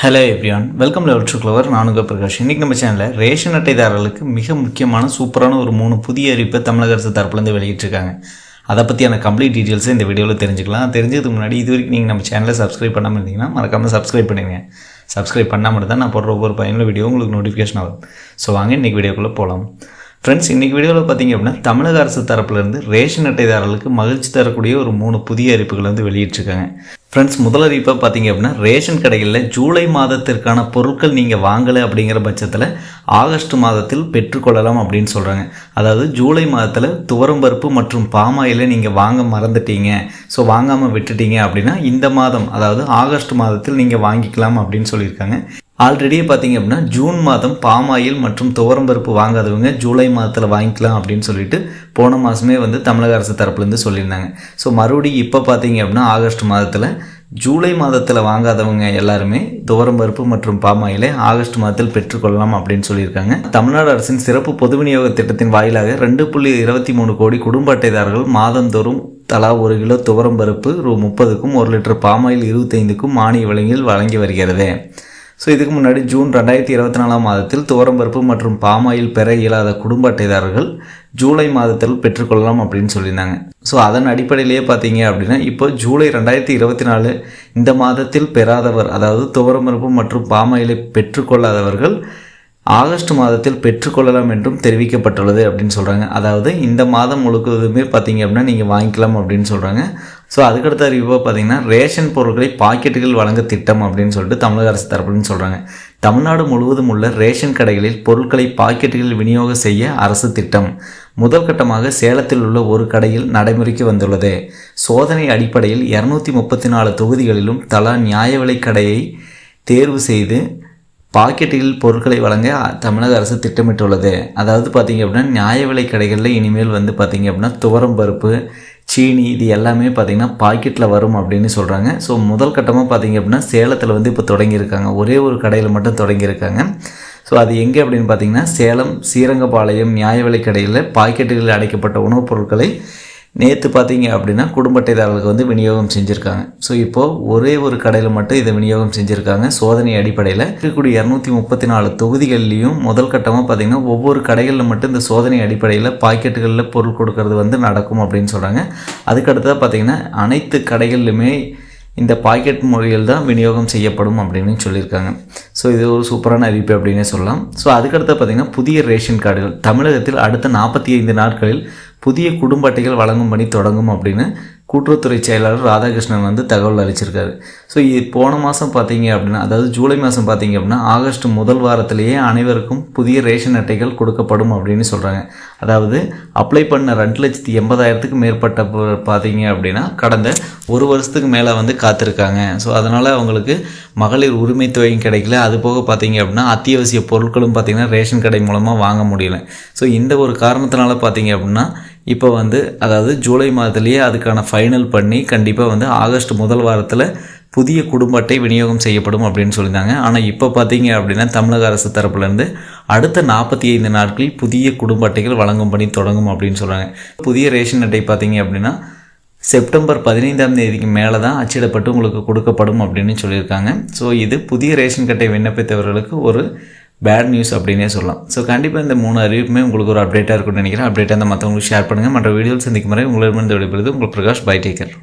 Hello everyone welcome level to clever நானுங்க பிரகாஷ். இன்றைக்கி நம்ம சேனலில் ரேஷன் அட்டைதாரர்களுக்கு மிக முக்கியமான சூப்பரான ஒரு மூணு புதிய அறிவிப்பை தமிழக அரசு தரப்புலேருந்து வெளியிட்டிருக்காங்க. அதை பற்றியான கம்ப்ளீட் டீட்டெயில்ஸை இந்த வீடியோவில் தெரிஞ்சுக்கலாம். தெரிஞ்சதுக்கு முன்னாடி இது வரைக்கும் நீங்கள் நம்ம சேனலை சப்ஸ்கிரைப் பண்ணாமல் இருந்தீங்கன்னா மறக்காமல் சப்ஸ்கிரைப் பண்ணுங்கள் சப்ஸ்கிரைப் மட்டும் தான் நான் போடுற ஒவ்வொரு பயனுள்ள வீடியோ உங்களுக்கு நோட்டிஃபிகேஷன் ஆகும் ஸோ வாங்க இன்றைக்கி வீடியோக்குள்ளே போகலாம் ஃப்ரெண்ட்ஸ் இன்றைக்கி வீடியோவில் பார்த்தீங்க அப்படின்னா தமிழக அரசு தரப்புலேருந்து ரேஷன் அட்டைதாரர்களுக்கு மகிழ்ச்சி தரக்கூடிய ஒரு மூணு புதிய அறிவிப்புகள் வந்து வெளியிட்டிருக்காங்க. ஃப்ரெண்ட்ஸ் முதல் பார்த்தீங்க அப்படின்னா ரேஷன் கடைகளில் ஜூலை மாதத்திற்கான பொருட்கள் நீங்கள் வாங்கலை அப்படிங்கிற பட்சத்தில் ஆகஸ்ட் மாதத்தில் பெற்றுக்கொள்ளலாம் அப்படின்னு சொல்கிறாங்க அதாவது ஜூலை மாதத்தில் துவரம்பருப்பு மற்றும் பாமாயிலை நீங்கள் வாங்க மறந்துட்டீங்க. ஸோ வாங்காமல் விட்டுட்டீங்க அப்படின்னா இந்த மாதம் அதாவது ஆகஸ்ட் மாதத்தில் நீங்கள் வாங்கிக்கலாம் அப்படின்னு சொல்லியிருக்காங்க. ஆல்ரெடியே பார்த்தீங்க அப்படின்னா ஜூன் மாதம் பாமாயில் மற்றும் துவரம்பருப்பு வாங்காதவங்க ஜூலை மாதத்தில் வாங்கிக்கலாம் அப்படின்னு சொல்லிட்டு போன மாதமே வந்து தமிழக அரசு தரப்புலேருந்து சொல்லியிருந்தாங்க. ஸோ மறுபடியும் இப்போ பார்த்தீங்க அப்படின்னா ஆகஸ்ட் மாதத்தில் ஜூலை மாதத்தில் வாங்காதவங்க எல்லாருமே துவரம்பருப்பு மற்றும் பாமாயிலை ஆகஸ்ட் மாதத்தில் பெற்றுக்கொள்ளலாம் அப்படின்னு சொல்லியிருக்காங்க. தமிழ்நாடு அரசின் சிறப்பு பொது விநியோக திட்டத்தின் வாயிலாக ரெண்டு புள்ளி இருபத்தி மூணு கோடி குடும்ப அட்டைதாரர்கள் மாதந்தோறும் தலா ஒரு கிலோ துவரம்பருப்பு ரூ முப்பதுக்கும் ஒரு லிட்டர் பாமாயில் இருபத்தைந்துக்கும் மானிய விலங்கில் வழங்கி வருகிறது. ஸோ இதுக்கு முன்னாடி ஜூன் ரெண்டாயிரத்தி இருபத்தி நாலாம் மாதத்தில் துவரம்பருப்பு மற்றும் பாமாயில் பெற இயலாத குடும்ப அட்டைதாரர்கள் ஜூலை மாதத்தில் பெற்றுக்கொள்ளலாம் அப்படின்னு சொல்லியிருந்தாங்க. ஸோ அதன் அடிப்படையிலேயே பார்த்தீங்க அப்படின்னா இப்போ ஜூலை ரெண்டாயிரத்தி இருபத்தி நாலு இந்த மாதத்தில் பெறாதவர் அதாவது துவரம்பருப்பு மற்றும் பாமாயிலை பெற்றுக்கொள்ளாதவர்கள் ஆகஸ்ட் மாதத்தில் பெற்றுக்கொள்ளலாம் என்றும் தெரிவிக்கப்பட்டுள்ளது அப்படின்னு சொல்கிறாங்க அதாவது இந்த மாதம் முழுக்கதுமே பார்த்தீங்க அப்படின்னா நீங்கள் வாங்கிக்கலாம் அப்படின்னு சொல்கிறாங்க ஸோ அதுக்கடுத்த அறிவிப்பாக பார்த்திங்கன்னா ரேஷன் பொருட்களை பாக்கெட்டுகள் வழங்க திட்டம் அப்படின்னு சொல்லிட்டு தமிழக அரசு தரப்புன்னு சொல்கிறாங்க தமிழ்நாடு முழுவதும் உள்ள ரேஷன் கடைகளில் பொருட்களை பாக்கெட்டுகளில் விநியோகம் செய்ய அரசு திட்டம். முதல் கட்டமாக சேலத்தில் உள்ள ஒரு கடையில் நடைமுறைக்கு வந்துள்ளது. சோதனை அடிப்படையில் இரநூத்தி முப்பத்தி நாலு தொகுதிகளிலும் தலா நியாய விலை கடையை தேர்வு செய்து பாக்கெட்டுகளில் பொருட்களை வழங்க தமிழக அரசு திட்டமிட்டுள்ளது. அதாவது பார்த்திங்க அப்படின்னா நியாய விலை கடைகளில் இனிமேல் வந்து பார்த்திங்க அப்படின்னா துவரம் பருப்பு சீனி இது எல்லாமே பார்த்திங்கன்னா பாக்கெட்டில் வரும் அப்படின்னு சொல்கிறாங்க ஸோ முதல் கட்டமாக பார்த்திங்க அப்படின்னா சேலத்தில் வந்து இப்போ தொடங்கியிருக்காங்க. ஒரே ஒரு கடையில் மட்டும் தொடங்கியிருக்காங்க. ஸோ அது எங்கே அப்படின்னு பார்த்தீங்கன்னா சேலம் ஸ்ரீரங்கபாளையம் நியாய கடையில் பாக்கெட்டுகளில் அடைக்கப்பட்ட உணவுப் பொருட்களை நேற்று பார்த்தீங்க அப்படின்னா குடும்ப அட்டைதாரர்களுக்கு வந்து விநியோகம் செஞ்சுருக்காங்க. ஸோ இப்போது ஒரே ஒரு கடையில் மட்டும் இதை விநியோகம் செஞ்சுருக்காங்க. சோதனை அடிப்படையில் இருக்கக்கூடிய இரநூத்தி முப்பத்தி நாலு தொகுதிகள்லையும் முதல் கட்டமாக பார்த்தீங்கன்னா ஒவ்வொரு கடைகளில் மட்டும் இந்த சோதனை அடிப்படையில் பாக்கெட்டுகளில் பொருள் கொடுக்கறது வந்து நடக்கும் அப்படின்னு சொல்கிறாங்க அதுக்கடுத்ததாக பார்த்தீங்கன்னா அனைத்து கடைகள்லையுமே இந்த பாக்கெட் முறையில் தான் விநியோகம் செய்யப்படும் அப்படின்னு சொல்லியிருக்காங்க. ஸோ இது ஒரு சூப்பரான அறிவிப்பு அப்படின்னே சொல்லலாம். ஸோ அதுக்கடுத்து பார்த்திங்கன்னா புதிய ரேஷன் கார்டுகள் தமிழகத்தில் அடுத்த நாற்பத்தி ஐந்து நாட்களில் புதிய குடும்ப அட்டைகள் வழங்கும் பணி தொடங்கும் அப்படின்னு கூட்டுறவுத்துறை செயலாளர் ராதாகிருஷ்ணன் வந்து தகவல் அளிச்சிருக்காரு. ஸோ இது போன மாதம் பார்த்தீங்க அப்படின்னா அதாவது ஜூலை மாதம் பார்த்தீங்க அப்படின்னா ஆகஸ்ட் முதல் வாரத்திலேயே அனைவருக்கும் புதிய ரேஷன் அட்டைகள் கொடுக்கப்படும் அப்படின்னு சொல்கிறாங்க அதாவது அப்ளை பண்ண ரெண்டு லட்சத்தி எண்பதாயிரத்துக்கு மேற்பட்ட பார்த்தீங்க அப்படின்னா கடந்த ஒரு வருஷத்துக்கு மேலே வந்து காத்திருக்காங்க. ஸோ அதனால் அவங்களுக்கு மகளிர் உரிமை தொகையும் கிடைக்கல. அது போக பார்த்தீங்க அப்படின்னா அத்தியாவசிய பொருட்களும் பார்த்திங்கன்னா ரேஷன் கடை மூலமாக வாங்க முடியல. ஸோ இந்த ஒரு காரணத்தினால பார்த்தீங்க அப்படின்னா இப்போ வந்து அதாவது ஜூலை மாதத்துலேயே அதுக்கான ஃபைனல் பண்ணி கண்டிப்பாக வந்து ஆகஸ்ட் முதல் வாரத்தில் புதிய குடும்ப அட்டை விநியோகம் செய்யப்படும் அப்படின்னு சொல்லியிருந்தாங்க. ஆனால் இப்போ பார்த்தீங்க அப்படின்னா தமிழக அரசு தரப்புலேருந்து அடுத்த நாற்பத்தி ஐந்து நாட்களில் புதிய குடும்ப அட்டைகள் வழங்கும் பணி தொடங்கும் அப்படின்னு சொல்கிறாங்க புதிய ரேஷன் அட்டை பார்த்தீங்க அப்படின்னா செப்டம்பர் பதினைந்தாம் தேதிக்கு மேலே தான் அச்சிடப்பட்டு உங்களுக்கு கொடுக்கப்படும் அப்படின்னு சொல்லியிருக்காங்க. ஸோ இது புதிய ரேஷன் கட்டை விண்ணப்பித்தவர்களுக்கு ஒரு பேட் நியூஸ் அப்படின்னே சொல்லலாம். ஸோ கண்டிப்பாக இந்த மூணு அறிவிப்புமே உங்களுக்கு ஒரு அப்டேட்டாக இருக்கும்னு நினைக்கிறேன். அப்டேட்டாக இருந்தால் மற்றவங்களுக்கு ஷேர் பண்ணுங்கள் மற்ற வீடியோவில் சந்திக்கும் முறை உங்களிடமிருந்து விடைபெறுது உங்கள் பிரகாஷ் பை டேக்கர்.